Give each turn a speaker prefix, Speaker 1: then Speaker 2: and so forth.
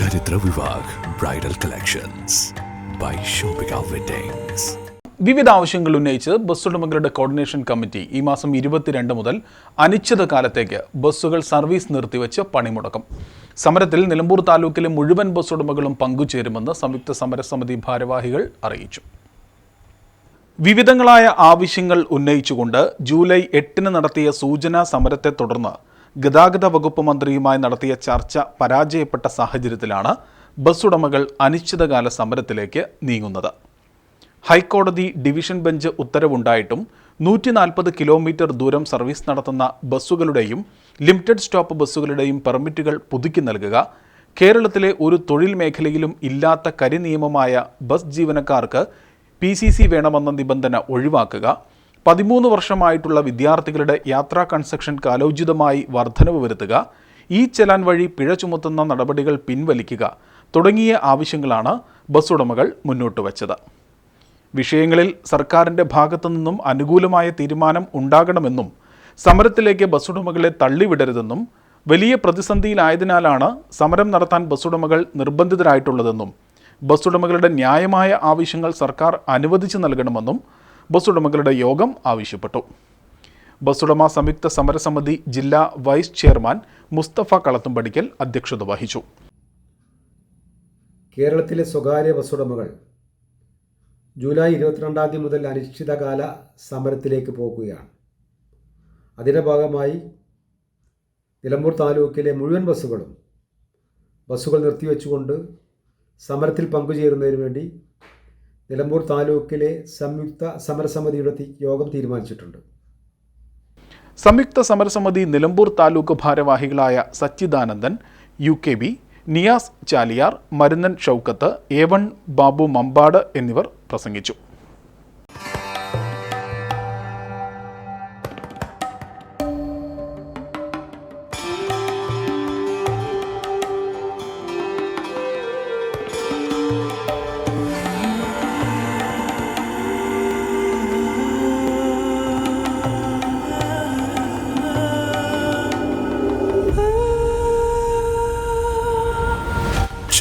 Speaker 1: Charithra Vivah bridal collections by Shopika weddings
Speaker 2: വിവിധ ആവശ്യങ്ങൾ ഉന്നയിച്ച് ബസ് ഉടമകളുടെ കോർഡിനേഷൻ കമ്മിറ്റി ഈ മാസം ഇരുപത്തിരണ്ട് മുതൽ അനിശ്ചിതകാലത്തേക്ക് ബസ്സുകൾ സർവീസ് നിർത്തിവെച്ച് പണിമുടക്കും. സമരത്തിൽ നിലമ്പൂർ താലൂക്കിലെ മുഴുവൻ ബസ് ഉടമകളും പങ്കുചേരുമെന്ന് സംയുക്ത സമരസമിതി ഭാരവാഹികൾ അറിയിച്ചു. വിവിധങ്ങളായ ആവശ്യങ്ങൾ ഉന്നയിച്ചുകൊണ്ട് ജൂലൈ എട്ടിന് നടത്തിയ സൂചനാ സമരത്തെ തുടർന്ന് ഗതാഗത വകുപ്പ് മന്ത്രിയുമായി നടത്തിയ ചർച്ച പരാജയപ്പെട്ട സാഹചര്യത്തിലാണ് ബസ് ഉടമകൾ അനിശ്ചിതകാല സമരത്തിലേക്ക് നീങ്ങുന്നത്. ഹൈക്കോടതി ഡിവിഷൻ ബെഞ്ച് ഉത്തരവുണ്ടായിട്ടും നൂറ്റി നാൽപ്പത് കിലോമീറ്റർ ദൂരം സർവീസ് നടത്തുന്ന ബസ്സുകളുടെയും ലിമിറ്റഡ് സ്റ്റോപ്പ് ബസ്സുകളുടെയും പെർമിറ്റുകൾ പുതുക്കി നൽകുക കേരളത്തിലെ ഒരു തൊഴിൽ മേഖലയിലും ഇല്ലാത്ത കരിനിയമമായ ബസ് ജീവനക്കാർക്ക് പി വേണമെന്ന നിബന്ധന ഒഴിവാക്കുക പതിമൂന്ന് വർഷമായിട്ടുള്ള വിദ്യാർത്ഥികളുടെ യാത്രാ കൺസെഷൻ കാലോചിതമായി വർധനവ് വരുത്തുക ഈ ചെലാൻ വഴി പിഴ ചുമത്തുന്ന നടപടികൾ പിൻവലിക്കുക തുടങ്ങിയ ആവശ്യങ്ങളാണ് ബസ് ഉടമകൾ മുന്നോട്ട് വച്ചത്. വിഷയങ്ങളിൽ സർക്കാരിന്റെ ഭാഗത്തു നിന്നും അനുകൂലമായ തീരുമാനം ഉണ്ടാകണമെന്നും സമരത്തിലേക്ക് ബസ് ഉടമകളെ തള്ളിവിടരുതെന്നും വലിയ പ്രതിസന്ധിയിലായതിനാലാണ് സമരം നടത്താൻ ബസ് ഉടമകൾ നിർബന്ധിതരായിട്ടുള്ളതെന്നും ബസ് ഉടമകളുടെ ന്യായമായ ആവശ്യങ്ങൾ സർക്കാർ അനുവദിച്ചു നൽകണമെന്നും ബസ് ഉടമകളുടെ യോഗം ആവശ്യപ്പെട്ടു. ബസ് ഉടമ സംയുക്ത സമരസമിതി ജില്ലാ വൈസ് ചെയർമാൻ മുസ്തഫ കളത്തുംപടിക്കൽ അധ്യക്ഷത വഹിച്ചു.
Speaker 3: കേരളത്തിലെ സ്വകാര്യ ബസ് ഉടമകൾ ജൂലൈ ഇരുപത്തിരണ്ടാം തീയതി മുതൽ അനിശ്ചിതകാല സമരത്തിലേക്ക് പോകുകയാണ്. അതിന്റെ ഭാഗമായി നിലമ്പൂർ താലൂക്കിലെ മുഴുവൻ ബസ്സുകളും ബസ്സുകൾ നിർത്തിവെച്ചുകൊണ്ട് സമരത്തിൽ പങ്കുചേരുന്നതിന് വേണ്ടി നിലമ്പൂർ താലൂക്കിലെ സംയുക്ത സമരസമിതിയുടെ യോഗം തീരുമാനിച്ചിട്ടുണ്ട്.
Speaker 2: സംയുക്ത സമരസമിതി നിലമ്പൂർ താലൂക്ക് ഭാരവാഹികളായ Sachidanandan U K B Niyas Chaliyar Marunnan Shoukath A one Babu Mambad എന്നിവർ പ്രസംഗിച്ചു.